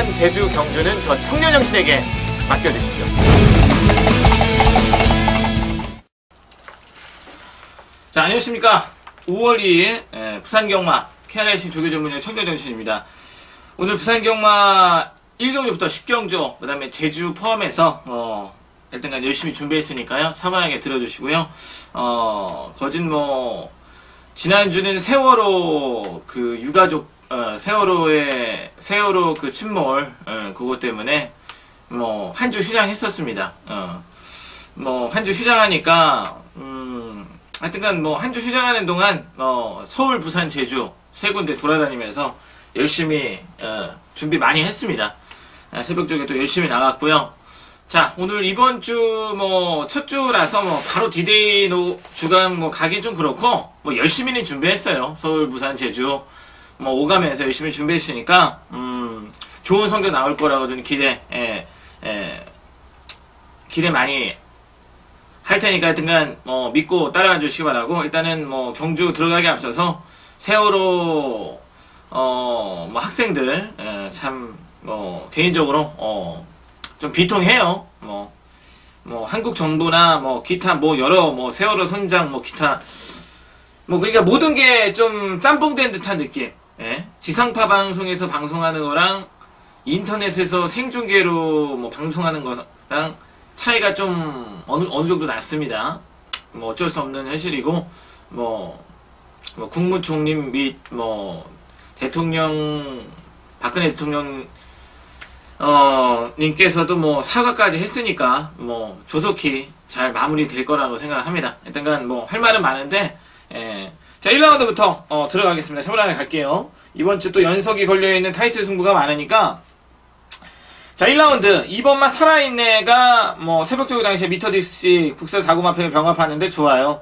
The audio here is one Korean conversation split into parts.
부산, 제주, 경주는 저 청년 정신에게 맡겨주십시오. 자, 안녕하십니까. 5월 2일 예, 부산 경마 KRIC 조교 전문의 청년 정신입니다. 오늘 부산 경마 1경주부터 10경주, 그 다음에 제주 포함해서 어, 일단간 열심히 준비했으니까요. 차분하게 들어주시고요. 어, 거진 뭐 지난주는 세월호 그 유가족 어, 세월호의 세월호 그 침몰 어, 그것 때문에 뭐 한 주 휴장했었습니다. 어, 뭐한 주 휴장하니까 음, 하여튼간 뭐 한 주 휴장하는 동안 어, 서울, 부산, 제주 세 군데 돌아다니면서 열심히 어, 준비 많이 했습니다. 아, 새벽 쪽에 또 열심히 나갔고요. 자, 오늘 이번 주 뭐 첫 주라서 뭐 바로 디데이 노 주간 뭐 가긴 좀 그렇고 뭐 열심히는 준비했어요. 서울, 부산, 제주 뭐 오가면서 열심히 준비했으니까 음 좋은 성적 나올 거라고 저는 기대 예, 예, 기대 많이 할 테니까 하여튼간 뭐 믿고 따라가 주시기 바라고 일단은 뭐 경주 들어가기 앞서서 세월호 어 뭐 학생들 예, 참뭐 개인적으로 어 좀 비통해요. 뭐 뭐 한국 정부나 뭐 기타 뭐 여러 뭐 세월호 선장 뭐 기타 뭐 그러니까 모든 게 좀 짬뽕된 듯한 느낌 예? 지상파 방송에서 방송하는 거랑 인터넷에서 생중계로 뭐 방송하는 거랑 차이가 좀 어느, 어느 정도 났습니다. 뭐 어쩔 수 없는 현실이고, 뭐, 뭐 국무총리 및 뭐 대통령, 박근혜 대통령, 어, 님께서도 뭐 사과까지 했으니까 뭐 조속히 잘 마무리 될 거라고 생각합니다. 일단 뭐할 말은 많은데, 예. 자, 1라운드부터 어, 들어가겠습니다. 차분하게 갈게요. 이번 주 또 연속이 걸려있는 타이틀 승부가 많으니까 자, 1라운드. 2번만 살아있는 애가 뭐 새벽조교 당시에 미터디스 국사 사고마표를 병합하는데 좋아요.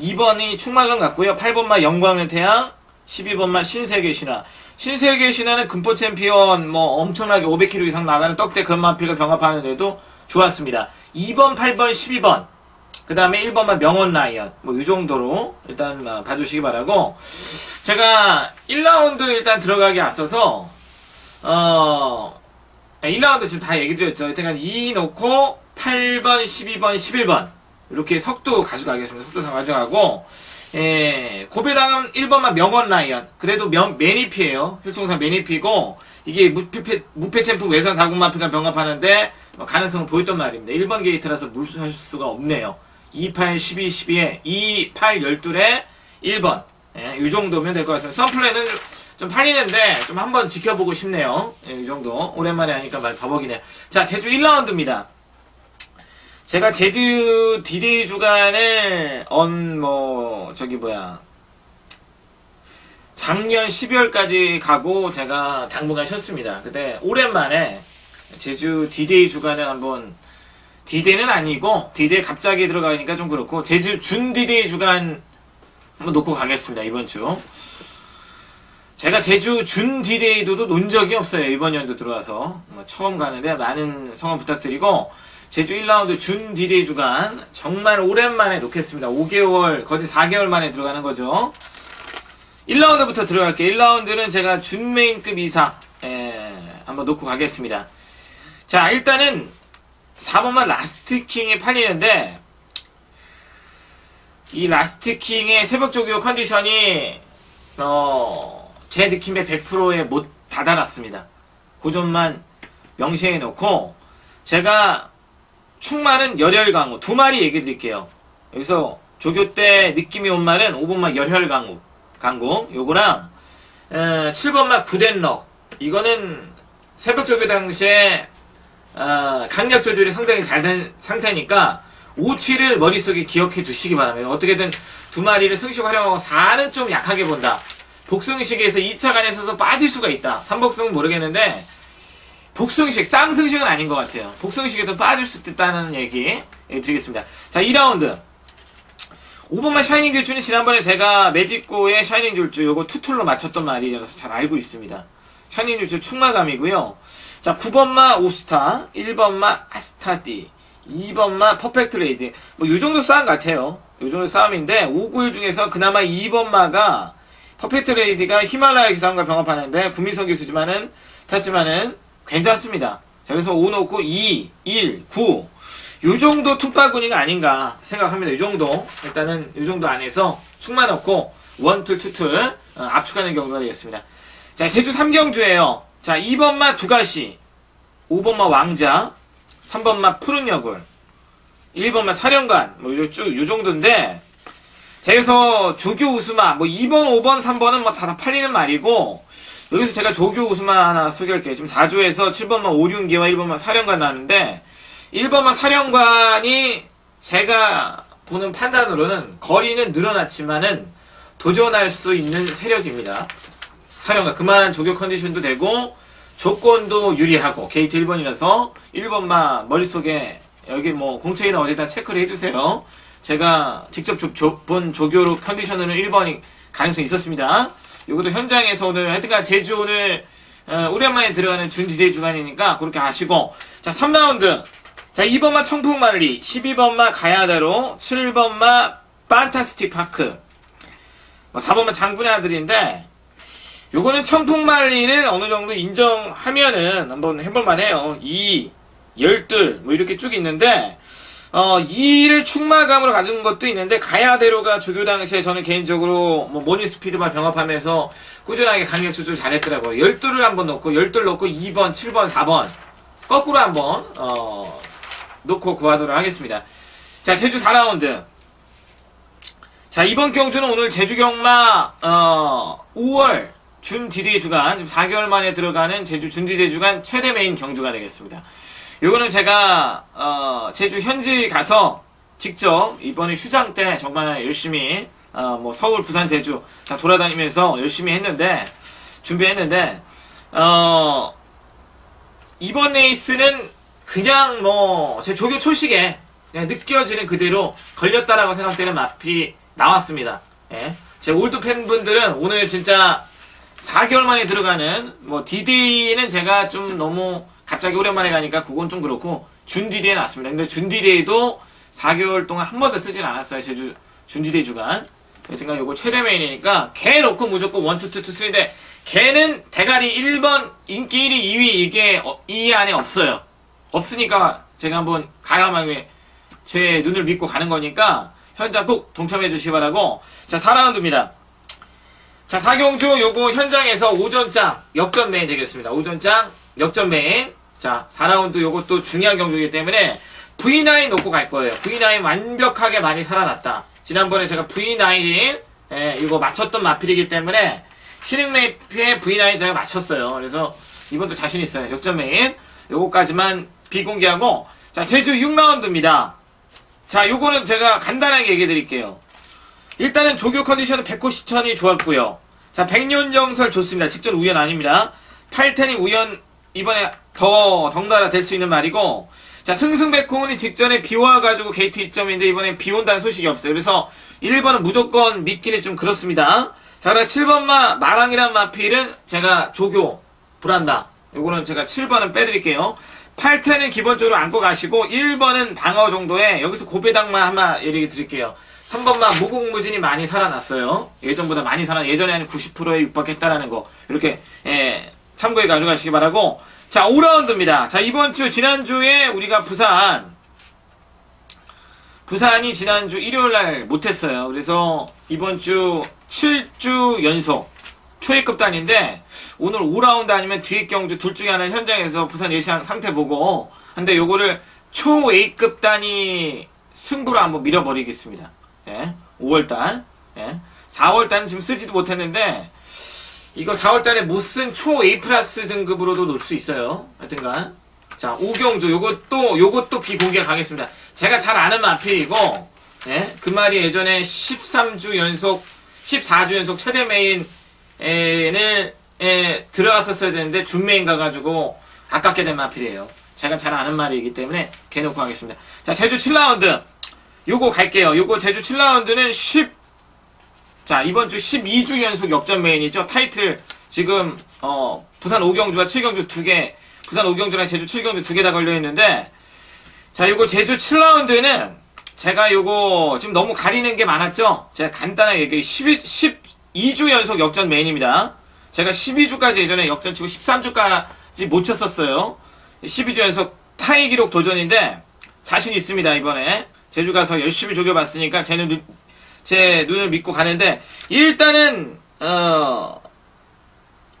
2번이 충마금 같고요. 8번만 영광의 태양, 12번만 신세계 신화. 신세계 신화는 금포 챔피언 뭐 엄청나게 500km 이상 나가는 떡대 금마필을 병합하는데도 좋았습니다. 2번, 8번, 12번. 그 다음에 1번만 명언 라이언. 뭐 이 정도로 일단 봐주시기 바라고. 제가 1라운드 일단 들어가기 앞서서 어 1라운드 지금 다 얘기 드렸죠. 일단 2 놓고 8번, 12번, 11번 이렇게 석도 가져가겠습니다. 석도상 가져가고 예, 고배당은 1번만 명언 라이언. 그래도 명, 매니피에요 혈통상 매니피고 이게 무패, 무패 챔프 외산 사고마피가 병합하는데 뭐 가능성을 보였단 말입니다. 1번 게이트라서 물수할 수가 없네요. 2, 8, 12, 12에 2, 8, 12에 1번. 예, 이 정도면 될 것 같습니다. 선플레는 좀 팔리는데 좀 한번 지켜보고 싶네요. 예, 이 정도. 오랜만에 하니까 말 바보기네. 자, 제주 1라운드입니다. 제가 제주 디데이 주간을 언, 뭐, 저기 뭐야. 작년 12월까지 가고 제가 당분간 쉬었습니다. 근데 오랜만에 제주 디데이 주간을 한번 디데이는 아니고 디데이 갑자기 들어가니까 좀 그렇고 제주 준 디데이 주간 한번 놓고 가겠습니다. 이번 주. 제가 제주 준 디데이도도 논 적이 없어요. 이번 연도 들어와서. 뭐 처음 가는데 많은 성원 부탁드리고 제주 1라운드 준 디데이 주간 정말 오랜만에 놓겠습니다. 5개월, 거의 4개월 만에 들어가는 거죠. 1라운드부터 들어갈게요. 1라운드는 제가 준 메인급 이상 에, 한번 놓고 가겠습니다. 자, 일단은 4번만 라스트 킹이 팔리는데 이 라스트 킹의 새벽 조교 컨디션이 어, 제 느낌에 100%에 못 다다랐습니다. 그 점만 명시해 놓고 제가 충만은 열혈 강우 두 마리 얘기 드릴게요. 여기서 조교 때 느낌이 온 말은 5번만 열혈 강우 강국 요거랑 에, 7번만 구덴럭 이거는 새벽 조교 당시에 어, 강약 조절이 상당히 잘 된 상태니까 5, 7을 머릿속에 기억해 두시기 바랍니다. 어떻게든 두 마리를 승식 활용하고 4는 좀 약하게 본다. 복승식에서 2차 간에 서서 빠질 수가 있다. 3복승은 모르겠는데 복승식, 쌍승식은 아닌 것 같아요. 복승식에도 빠질 수 있다는 얘기 드리겠습니다. 자, 2라운드. 5번만 샤이닝 질주는 지난번에 제가 매직고의 샤이닝 질주 요거 투툴로 맞췄던 말이라서 잘 알고 있습니다. 샤이닝 질주 충마감이고요. 자, 9번마 오스타, 1번마 아스타디, 2번마 퍼펙트 레이디. 뭐, 요 정도 싸움 같아요. 요 정도 싸움인데, 5, 9일 중에서 그나마 2번마가 퍼펙트 레이디가 히말라야 기사함과 병합하는데 국민선 기수지만은 탔지만은 괜찮습니다. 자, 그래서 5 놓고 2, 1, 9. 요 정도 툭바구니가 아닌가 생각합니다. 이 정도. 일단은 이 정도 안에서 축만 넣고 원툴, 투툴 어, 압축하는 경우가 되겠습니다. 자, 제주 3경주에요. 자, 2번마 두가시, 5번마 왕자, 3번마 푸른 여굴, 1번마 사령관, 뭐, 요, 쭉, 요 정도인데, 자, 그래서 조교 우수마, 뭐, 2번, 5번, 3번은 뭐, 다, 다 팔리는 말이고, 여기서 제가 조교 우수마 하나 소개할게요. 지금 4조에서 7번마 오륜기와 1번마 사령관 나왔는데, 1번마 사령관이 제가 보는 판단으로는 거리는 늘어났지만은 도전할 수 있는 세력입니다. 사령관, 그만한 조교 컨디션도 되고, 조건도 유리하고, 게이트 1번이라서 1번마 머릿속에 여기 뭐 공채이나 어디다 체크를 해주세요. 제가 직접 조, 조, 본 조교로 컨디션으로는 1번이 가능성이 있었습니다. 이것도 현장에서 오늘 하여튼간 제주 오늘 어, 오랜만에 들어가는 준지대 주간이니까 그렇게 하시고 자 3라운드 자 2번마 청풍말리 12번마 가야대로 7번마 판타스틱 파크 뭐 4번마 장군의 아들인데 요거는 청풍말리를 어느 정도 인정하면은 한번 해볼만 해요 2 열둘 뭐 이렇게 쭉 있는데 어, 이를 충마감으로 가진 것도 있는데 가야대로가 조교 당시에 저는 개인적으로 뭐 모니 스피드만 병합하면서 꾸준하게 강력 조절 잘했더라고요. 열둘을 한번 넣고 열둘 넣고 2번, 7번, 4번 거꾸로 한번 어, 놓고 구하도록 하겠습니다. 자 제주 4라운드 자 이번 경주는 오늘 제주 경마 어, 5월 준 디데이 주간 4개월 만에 들어가는 제주 준 디데이 주간 최대 메인 경주가 되겠습니다. 요거는 제가 어, 제주 현지 가서 직접 이번에 휴장 때 정말 열심히 어, 뭐 서울, 부산, 제주 다 돌아다니면서 열심히 했는데 준비했는데 어, 이번 레이스는 그냥 뭐 제 조교 초식에 그냥 느껴지는 그대로 걸렸다라고 생각되는 마필이 나왔습니다. 예. 제 올드 팬분들은 오늘 진짜 4개월 만에 들어가는 뭐 디데이는 제가 좀 너무 갑자기 오랜만에 가니까 그건 좀 그렇고 준디데이 나왔습니다. 근데 준디데이도 4개월 동안 한 번도 쓰진 않았어요. 제주 준디데이 주간. 여튼간 요거 최대 메인이니까 개 놓고 무조건 1, 2, 2, 2, 3인데 개는 대가리 1번 인기 1위 2위 이게 어, 이 안에 없어요. 없으니까 제가 한번 가야하게 제 눈을 믿고 가는 거니까 현장 꼭 동참해 주시기 바라고 자 4라운드입니다. 자, 사경주 요거 현장에서 오전장 역전 메인 되겠습니다. 오전장 역전 메인. 자, 4라운드 요것도 중요한 경주이기 때문에 V9 놓고 갈 거예요. V9 완벽하게 많이 살아났다. 지난번에 제가 V9 예, 이거 맞췄던 마필이기 때문에 신흥 매피에 V9 제가 맞췄어요. 그래서 이번도 자신 있어요. 역전 메인. 요거까지만 비공개하고 자, 제주 6라운드입니다. 자, 요거는 제가 간단하게 얘기해 드릴게요. 일단은 조교 컨디션은 190천이 좋았고요. 자, 백년정설 좋습니다. 직전 우연 아닙니다. 8텐이 우연 이번에 더 덩달아 될 수 있는 말이고 자, 승승백호운이 직전에 비 와가지고 게이트 2점인데 이번에 비 온다는 소식이 없어요. 그래서 1번은 무조건 믿기는 좀 그렇습니다. 자, 그럼 7번 마 마랑이란 마필은 제가 조교 불한다. 요거는 제가 7번은 빼드릴게요. 8텐은 기본적으로 안고 가시고 1번은 방어 정도에 여기서 고배당만 하나 얘기 드릴게요. 3번만 무궁무진이 많이 살아났어요. 예전보다 많이 살아 예전에 한 90%에 육박했다라는 거 이렇게 예, 참고해 가져가시기 바라고 자 5라운드입니다. 자 이번 주 지난주에 우리가 부산 부산이 지난주 일요일날 못했어요. 그래서 이번 주 7주 연속 초회급 단인데 오늘 5라운드 아니면 뒤에 경주 둘 중에 하나를 현장에서 부산 예시장 상태 보고 근데 요거를 초 A급 단위 승부로 한번 밀어버리겠습니다. 예, 5월달, 예, 4월달은 지금 쓰지도 못했는데, 이거 4월달에 못 쓴 초 A 등급으로도 놓을 수 있어요. 하여튼간. 자, 오경주, 요것도, 요것도 비공개 가겠습니다. 제가 잘 아는 마필이고, 예, 그 말이 예전에 13주 연속, 14주 연속 최대 메인을, 에, 들어갔었어야 되는데, 준메인 가가지고, 아깝게 된 마필이에요. 제가 잘 아는 말이기 때문에, 개놓고 하겠습니다. 자, 제주 7라운드. 요거 갈게요. 요거 제주 7라운드는 10, 자, 이번 주 12주 연속 역전 메인이죠. 타이틀, 지금, 어, 부산 5경주와 7경주 두 개, 부산 5경주랑 제주 7경주 두개다 걸려 있는데, 자, 요거 제주 7라운드는 제가 요거 지금 너무 가리는 게 많았죠? 제가 간단하게 얘기해. 12, 12주 연속 역전 메인입니다. 제가 12주까지 예전에 역전 치고 13주까지 못 쳤었어요. 12주 연속 타이 기록 도전인데 자신 있습니다 이번에 제주 가서 열심히 조겨봤으니까 제, 눈, 제 눈을 믿고 가는데 일단은 어.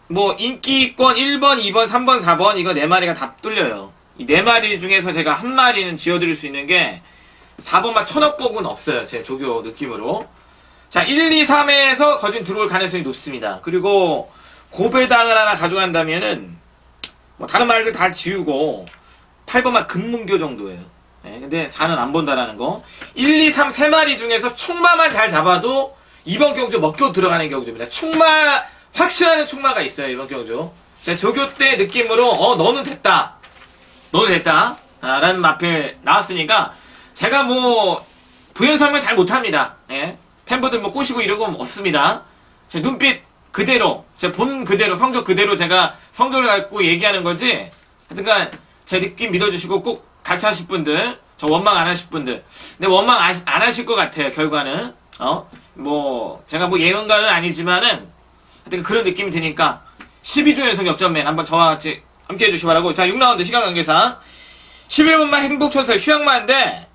뭐 인기권 1번, 2번, 3번, 4번 이거 네 마리가 다 뚫려요. 이 네 마리 중에서 제가 한 마리는 지어드릴 수 있는 게 4번만 천억 복은 없어요. 제 조교 느낌으로. 자, 1, 2, 3에서 거진 들어올 가능성이 높습니다. 그리고 고배당을 하나 가져간다면은 뭐 다른 말들 다 지우고 8번만 금문교 정도예요. 네, 근데 4는 안 본다라는 거. 1, 2, 3 세 마리 중에서 충마만 잘 잡아도 이번 경주 먹고 들어가는 경주입니다. 충마 확실한 충마가 있어요 이번 경주. 제 조교 때 느낌으로 어 너는 됐다, 너는 됐다 아, 라는 마필 나왔으니까 제가 뭐 부연 설명 잘 못합니다. 예. 팬분들 뭐 꼬시고 이러고 없습니다. 제 눈빛 그대로, 제 본 그대로, 성적 그대로 제가 성적을 갖고 얘기하는 거지. 하여튼간 제 느낌 믿어주시고 꼭 같이 하실 분들, 저 원망 안 하실 분들. 근데 원망 안 하실 것 같아요, 결과는. 어? 뭐, 제가 뭐 예언가는 아니지만은, 하여튼 그런 느낌이 드니까, 12주 연속 역전맨 한번 저와 같이 함께 해주시기 바라고. 자, 6라운드 시간 관계상. 11번만 행복천사 휴양마인데,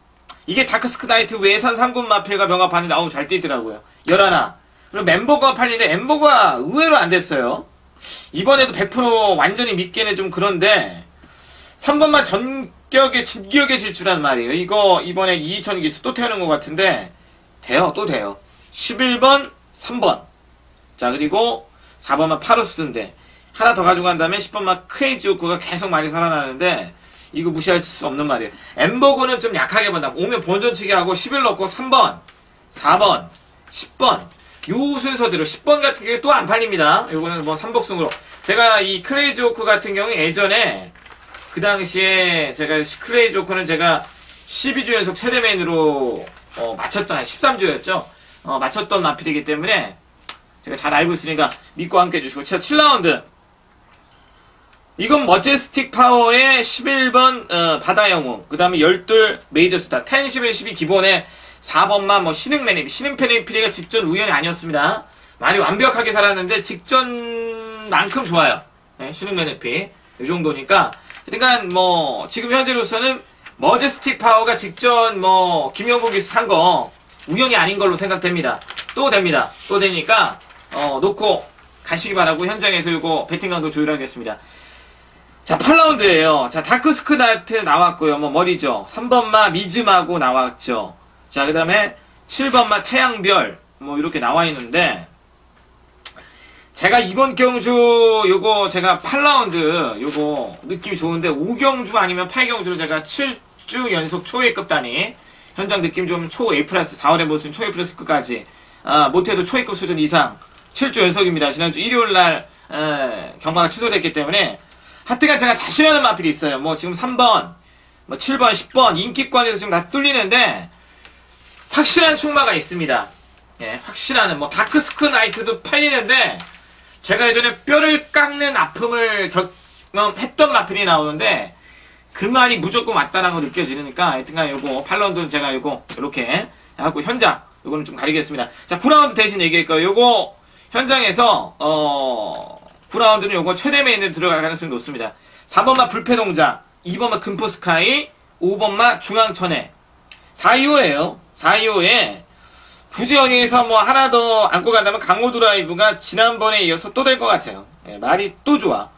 이게 다크스크 나이트 외산 3군 마필과 병합하는데, 아우, 잘 뛰더라고요. 11. 그리고 멤버가 팔리는데, 엠버가 의외로 안 됐어요. 이번에도 100% 완전히 믿기는 좀 그런데, 3번만 전격에, 진격에 질주란 말이에요. 이거, 이번에 2,000 기수 또 태우는 것 같은데, 돼요. 또 돼요. 11번, 3번. 자, 그리고 4번만 파루스인데, 하나 더 가져간 다음에 10번만 크레이지 오크가 계속 많이 살아나는데, 이거 무시할 수 없는 말이에요. 엠버거는 좀 약하게 본다. 오면 본전치기 하고 11 넣고 3번, 4번, 10번. 요 순서대로 10번 같은 게 또 안 팔립니다. 요거는 뭐 삼복승으로. 제가 이 크레이지 오크 같은 경우 예전에 그 당시에 제가 크레이지 오크는 제가 12주 연속 최대 메인으로 어, 맞췄던 13주였죠. 어, 맞췄던 마필이기 때문에 제가 잘 알고 있으니까 믿고 함께 해주시고. 7라운드. 이건 머제스틱 파워의 11번 어, 바다 영웅. 그 다음에 12 메이저 스타. 10, 11, 12 기본에 4번만 뭐 신흥 매니피 신흥 페니피리가 직전 우연이 아니었습니다. 많이 완벽하게 살았는데 직전만큼 좋아요. 네, 신흥 매니피. 이 정도니까 그러니까 뭐 지금 현재로서는 머제스틱 파워가 직전 뭐 김영국이 산거 우연이 아닌 걸로 생각됩니다 또 됩니다 또 되니까 어, 놓고 가시기 바라고 현장에서 이거 배팅 강도 조율하겠습니다 자, 8라운드에요. 자, 다크스크 나이트 나왔고요. 뭐 머리죠. 3번마 미즈마고 나왔죠. 자, 그 다음에 7번마 태양별 뭐 이렇게 나와 있는데 제가 이번 경주 요거 제가 8라운드 요거 느낌이 좋은데 5경주 아니면 8경주를 제가 7주 연속 초회급 단위 현장 느낌 좀 초 A 플러스 4월에 모습 초 A 플러스 끝까지 아, 못해도 초회급 수준 이상 7주 연속입니다. 지난주 일요일 날 에, 경마가 취소됐기 때문에 하여튼간 제가 자신하는 마필이 있어요. 뭐 지금 3번, 뭐 7번, 10번 인기권에서 지금 다 뚫리는데 확실한 충마가 있습니다. 예, 확실한 뭐 다크스크 나이트도 팔리는데 제가 예전에 뼈를 깎는 아픔을 경험했던 마필이 나오는데 그 말이 무조건 맞다라는 거 느껴지니까 하여튼간 요거 팔런드는 제가 요거 이렇게 하고 현장 요거는 좀 가리겠습니다. 자 9라운드 대신 얘기할 거예요. 요거 현장에서 어 9라운드는 요거 최대 메인에 들어갈 가능성이 높습니다. 4번마 불패동자, 2번마 금포스카이, 5번마 중앙천에 425예요. 425에 굳이 여기에서 뭐 하나 더 안고 간다면 강호 드라이브가 지난번에 이어서 또 될 것 같아요. 예, 말이 또 좋아.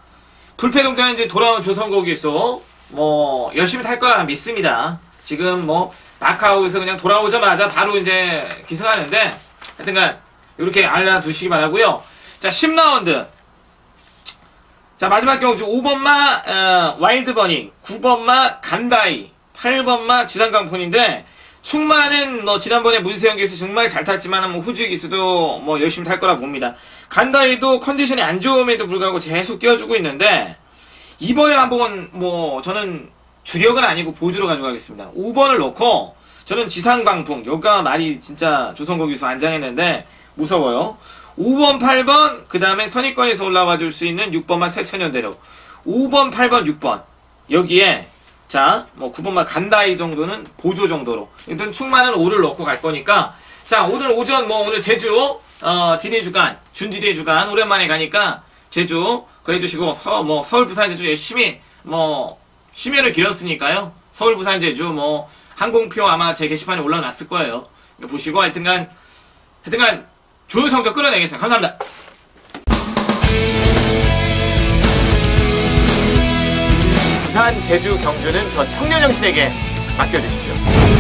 불패 동자는 이제 돌아온 조선곡에서 뭐 열심히 탈 거라 믿습니다. 지금 뭐 마카오에서 그냥 돌아오자마자 바로 이제 기승하는데 하여튼간 이렇게 알려두시기 바라고요. 자 10라운드 자 마지막 경주 5번마 어, 와일드버닝 9번마 간다이 8번마 지상강폰인데 충마는 뭐 지난번에 문세영 기수 정말 잘 탔지만 뭐 후지 기수도 뭐 열심히 탈 거라 봅니다. 간다이도 컨디션이 안 좋음에도 불구하고 계속 뛰어주고 있는데 이번에 한번 뭐 저는 주력은 아니고 보조로 가져가겠습니다. 5번을 놓고 저는 지상광풍 여가 말이 진짜 조선고 기수 안장했는데 무서워요. 5번, 8번, 그 다음에 선의권에서 올라와 줄 수 있는 6번만 세천년대로. 5번, 8번, 6번. 여기에, 자, 뭐 9번만 간다 이 정도는 보조 정도로. 일단 충만은 5를 넣고 갈 거니까. 자, 오늘 오전, 뭐 오늘 제주, 어, 디데이 주간, 준 디데이 주간, 오랜만에 가니까 제주 그 해주시고 서, 뭐 서울 부산 제주 열심히 뭐 심혈을 기울였으니까요 서울 부산 제주 뭐 항공표 아마 제 게시판에 올라놨을 거예요 보시고 하여튼간 하여튼간 좋은 성적 끌어내겠습니다 감사합니다 부산 제주 경주는 저 청년 정신에게 맡겨주십시오